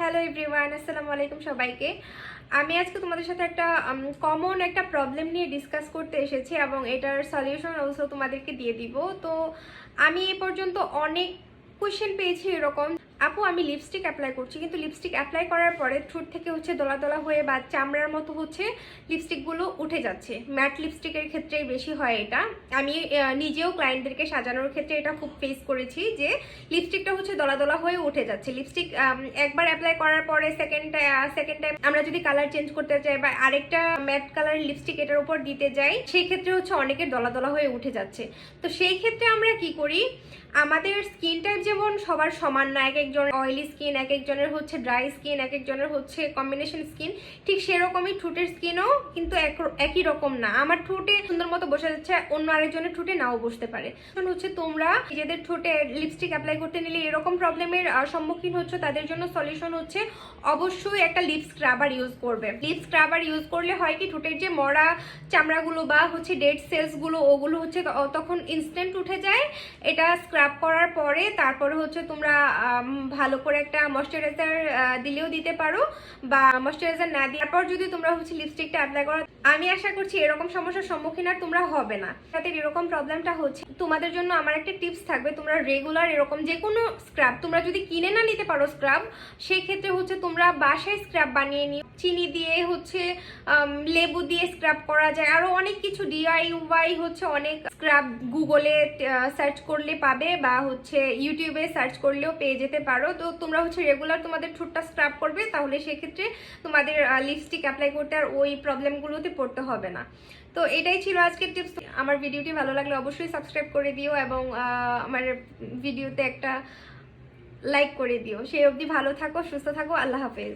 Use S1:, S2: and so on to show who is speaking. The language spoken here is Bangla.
S1: হ্যালো এভরিওয়ান, আসসালামু আলাইকুম সবাইকে। আমি আজকে তোমাদের সাথে একটা কমন একটা প্রবলেম নিয়ে ডিসকাস করতে এসেছি এবং এটার সলিউশন অবশ্য তোমাদেরকে দিয়ে দিব। তো আমি এ পর্যন্ত অনেক কোয়েশ্চেন পেয়েছি এরকম। আপু, আমি লিপস্টিক অ্যাপ্লাই করছি, কিন্তু লিপস্টিক অ্যাপ্লাই করার পরে ঠোঁট থেকে হচ্ছে দলা দলা হয়ে বা চামড়ার মতো হচ্ছে লিপস্টিকগুলো উঠে যাচ্ছে। ম্যাট লিপস্টিকের ক্ষেত্রেই বেশি হয় এটা। আমি নিজেও ক্লায়েন্টদেরকে সাজানোর ক্ষেত্রে এটা খুব ফেস করেছি যে লিপস্টিকটা হচ্ছে দলা দলা হয়ে উঠে যাচ্ছে। লিপস্টিক একবার অ্যাপ্লাই করার পরে সেকেন্ড সেকেন্ড টাইম আমরা যদি কালার চেঞ্জ করতে চাই বা আরেকটা ম্যাট কালার লিপস্টিক এটার উপর দিতে যাই, সেই ক্ষেত্রে হচ্ছে অনেকের দলা দলা হয়ে উঠে যাচ্ছে। তো সেই ক্ষেত্রে আমরা কি করি? আমাদের স্কিন টাইপ যেমন সবার সমান না, এক একজনের অয়েলি স্কিন এক একজনের হচ্ছে ড্রাই স্কিন এক একজনের হচ্ছে কম্বিনেশন স্কিন ঠিক সেরকমই ঠোঁটের স্কিনও কিন্তু এক- একই রকম না। আমার ঠোঁটে সুন্দর মতো বসে যাচ্ছে, অন্য আরেকজনের ঠোঁটে নাও বসতে পারে। হচ্ছে তোমরা নিজেদের ঠোঁটে লিপস্টিক অ্যাপ্লাই করতে নিলে এরকম প্রবলেমের সম্মুখীন হচ্ছে, তাদের জন্য সলিউশন হচ্ছে অবশ্যই একটা লিপ স্ক্রাবার ইউজ করবে। লিপ স্ক্রাবার ইউজ করলে হয় কি, ঠোঁটের যে মরা চামড়াগুলো বা হচ্ছে ডেড সেলসগুলো ওগুলো হচ্ছে তখন ইনস্ট্যান্ট উঠে যায়। এটা স্ক্রাব করার পরে তারপরে হচ্ছে তোমরা ভালো করে একটা ময়শ্চারাইজার দিলেও দিতে পারো বা ময়শ্চারাইজার না দিয়ে তারপর যদি তোমরা হচ্ছে লিপস্টিকটা অ্যাপ্লাই করো, আমি আশা করছি এরকম সমস্যার সম্মুখীন আর তোমরা হবে না। তাদের এরকম প্রবলেমটা হচ্ছে, তোমাদের জন্য আমার একটা টিপস থাকবে, তোমরা রেগুলার এরকম যে কোনো স্ক্রাব তোমরা যদি কিনে না নিতে পারো স্ক্রাব সেই ক্ষেত্রে হচ্ছে তোমরা বাসায় স্ক্রাব বানিয়ে নিও। চিনি দিয়ে হচ্ছে লেবু দিয়ে স্ক্রাব করা যায়, আরও অনেক কিছু ডিআইওয়াই হচ্ছে অনেক স্ক্রাব গুগলে সার্চ করলে পাবে বা হচ্ছে ইউটিউবে সার্চ করলেও পেয়ে যেতে পারো। তো তোমরা হচ্ছে রেগুলার তোমাদের ঠোঁটটা স্ক্রাব করবে, তাহলে সেক্ষেত্রে তোমাদের লিপস্টিক অ্যাপ্লাই করতে আর ওই প্রবলেমগুলোতে পড়তে হবে না। তো এটাই ছিল আজকের টিপস আমার ভিডিওটি ভালো লাগলে অবশ্যই সাবস্ক্রাইব করে দিও এবং আমার ভিডিওতে একটা লাইক করে দিও। সেই অবধি ভালো থাকো, সুস্থ থাকো, আল্লাহ হাফেজ।